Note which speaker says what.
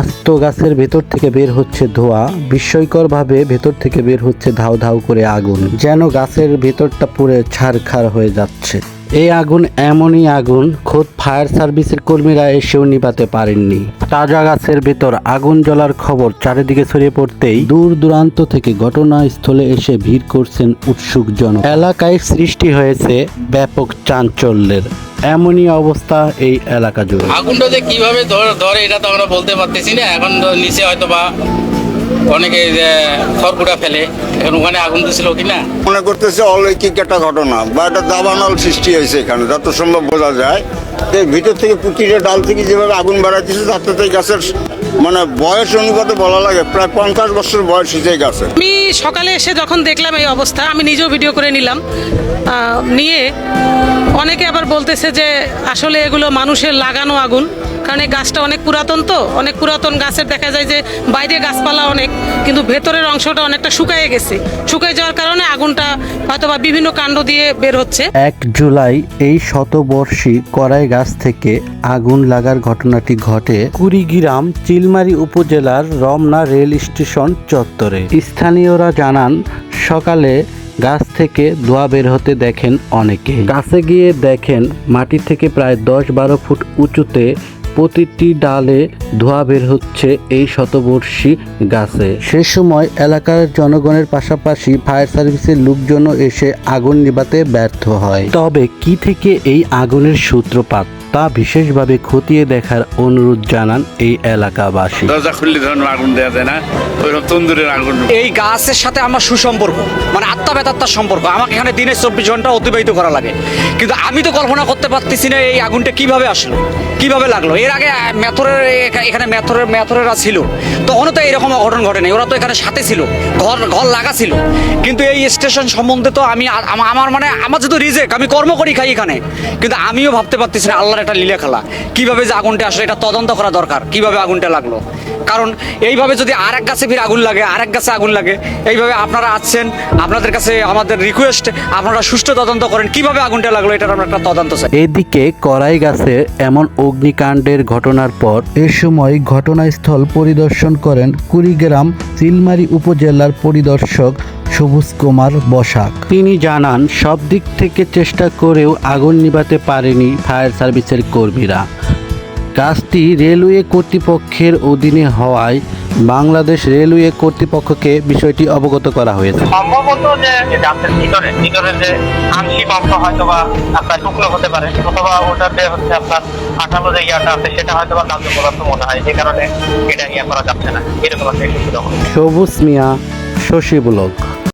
Speaker 1: আস্ত গাছের ভেতর থেকে বের হচ্ছে ধোঁয়া, বিস্ময়করভাবে ভেতর থেকে বের হচ্ছে ধাউ ধাউ করে আগুন, যেন গাছের ভেতরটা পুড়ে ছারখার হয়ে যাচ্ছে। এই আগুন এমনই আগুন, খোদ ফায়ার সার্ভিসের কর্মীরা এসেও নিভাতে পারেননি। তাজা গাছের ভেতর আগুন জ্বলার খবর চারিদিকে ছড়িয়ে পড়তেই দূর দূরান্ত থেকে ঘটনাস্থলে এসে ভিড় করছেন উৎসুক জন এলাকায় সৃষ্টি হয়েছে ব্যাপক চাঞ্চল্যের। এমনই অবস্থা এই এলাকা জুড়ে।
Speaker 2: আগুনটা যে কীভাবে ধর- ধরে এটা তো আমরা বলতে পারতেছি না। এখন তো নিচে হয়তো বা অনেকে খড়কুটা ফেলে। এখন ওখানে আগুন দিছিল কি না?
Speaker 3: মনে করতেছে অলৌকিক একটা ঘটনা বা একটা দাবানল সৃষ্টি হয়েছে এখানে। যত সম্ভব বোঝা যায়। এই ভিতর থেকে প্রতিটা ডাল থেকে যেভাবে আগুন বাড়াইতেছে তাতে গাছের মানে বয়স অনুপাতে বলা লাগে, প্রায় পঞ্চাশ বছর বয়স হয়েছে এই গাছের
Speaker 4: আমি সকালে এসে যখন দেখলাম এই অবস্থা, আমি নিজেও ভিডিও করে নিলাম। নিয়ে অনেকে আবার বলতেছে যে, আসলে এগুলো মানুষের লাগানো আগুন। কারণ এই গাছটা অনেক পুরাতন তো, অনেক পুরাতন গাছের দেখা যায় যে বাইরে গাছপালা অনেক, কিন্তু ভেতরের অংশটা অনেকটা শুকায়ে গেছে। শুকিয়ে যাওয়ার কারণে আগুনটা হয়তো বা বিভিন্ন কাণ্ড দিয়ে বের হচ্ছে।
Speaker 1: এক জুলাই এই শতবর্ষী করাই গাছ থেকে আগুন লাগার ঘটনাটি ঘটে কুড়িগ্রাম চিলমারি উপজেলার রমনা রেল স্টেশন চত্বরে। স্থানীয়রা জানান, সকালে গাছ থেকে ধোঁয়া বের হতে দেখেন অনেকে। গাছে গিয়ে দেখেন, মাটি থেকে প্রায় দশ বারো ফুট উঁচুতে প্রতিটি ডালে ধোঁয়া বের হচ্ছে এই শতবর্ষী গাছে। সে সময় এলাকার জনগণের পাশাপাশি ফায়ার সার্ভিসের লোকজনও এসে আগুন নিভাতে ব্যর্থ হয়। তবে কি থেকে এই আগুনের সূত্রপাত তা বিশেষভাবে খতিয়ে দেখার অনুরোধ জানান এই এলাকাবাসী।
Speaker 2: দরজা খুললে ধরুন আগুন দেওয়া যায় না ওইরকম তন্দুরের আগুন।
Speaker 5: এই গাছের সাথে আমার সুসম্পর্ক মানে আত্মা বেতাত্মার সম্পর্ক আমাকে এখানে দিনে চব্বিশ ঘণ্টা অতিবাহিত করা লাগে। কিন্তু আমি তো কল্পনা করতে পারতেছি না এই আগুনটা কীভাবে আসলো কীভাবে লাগল এর আগে মেথরের এখানে মেথরের, মেথরেরা ছিল। তখনও তো এরকম অঘটন ঘটেনি ওরা তো এখানে সাথে ছিল। ঘর ঘর লাগা ছিল। কিন্তু এই স্টেশন সম্বন্ধে তো আমি আমার মানে আমার যেহেতু রিজেক আমি কর্ম করি খাই এখানে। কিন্তু আমিও ভাবতে পারতেছি না, আল্লাহর একটা লীলা খেলা। কীভাবে যে আগুনটা আসলে, এটা তদন্ত করা দরকার, কীভাবে আগুনটা লাগল। কারণ এইভাবে যদি আর এক গাছে ফির আগুন লাগে আর এক গাছে আগুন লাগে, এইভাবে আপনারা আসছেন, আপনাদের কাছে আমাদের রিকোয়েস্ট আপনারা সুষ্ঠু তদন্ত করেন, কীভাবে আগুনটা লাগল, এটার আমরা একটা তদন্ত চাই।
Speaker 1: এদিকে করাই গাছে এমন অগ্নিকাণ্ডের ঘটনার পর এ সময় ঘটনাস্থল পরিদর্শন করেন কুড়িগ্রাম চিলমারি উপজেলার পরিদর্শক সবুজ কুমার বসাক। তিনি জানান, সব দিক থেকে চেষ্টা করেও আগুন নিভাতে পারেনি ফায়ার সার্ভিসের কর্মীরা। কাজটি রেলওয়ে কর্তৃপক্ষের অধীনে হওয়ায় বাংলাদেশ রেলওয়ে কর্তৃপক্ষকে বিষয়টি অবগত করা হয়েছে।
Speaker 6: সম্ভবত যে ডাক্তার ভিতরে ভিতরে যে আংশিক অংশ হয়তো বা আপনার টুকরো হতে পারে অথবা ওটা যে হচ্ছে আপনার আঠালো যে ইয়াটা আছে সেটা হয়তো বা কার্য পদার্থ মনে হয় যে কারণে এটা ইয়া করা যাচ্ছে না। এরকম একটা সুবিধা
Speaker 1: সবুজ মিয়া শশী ব্লক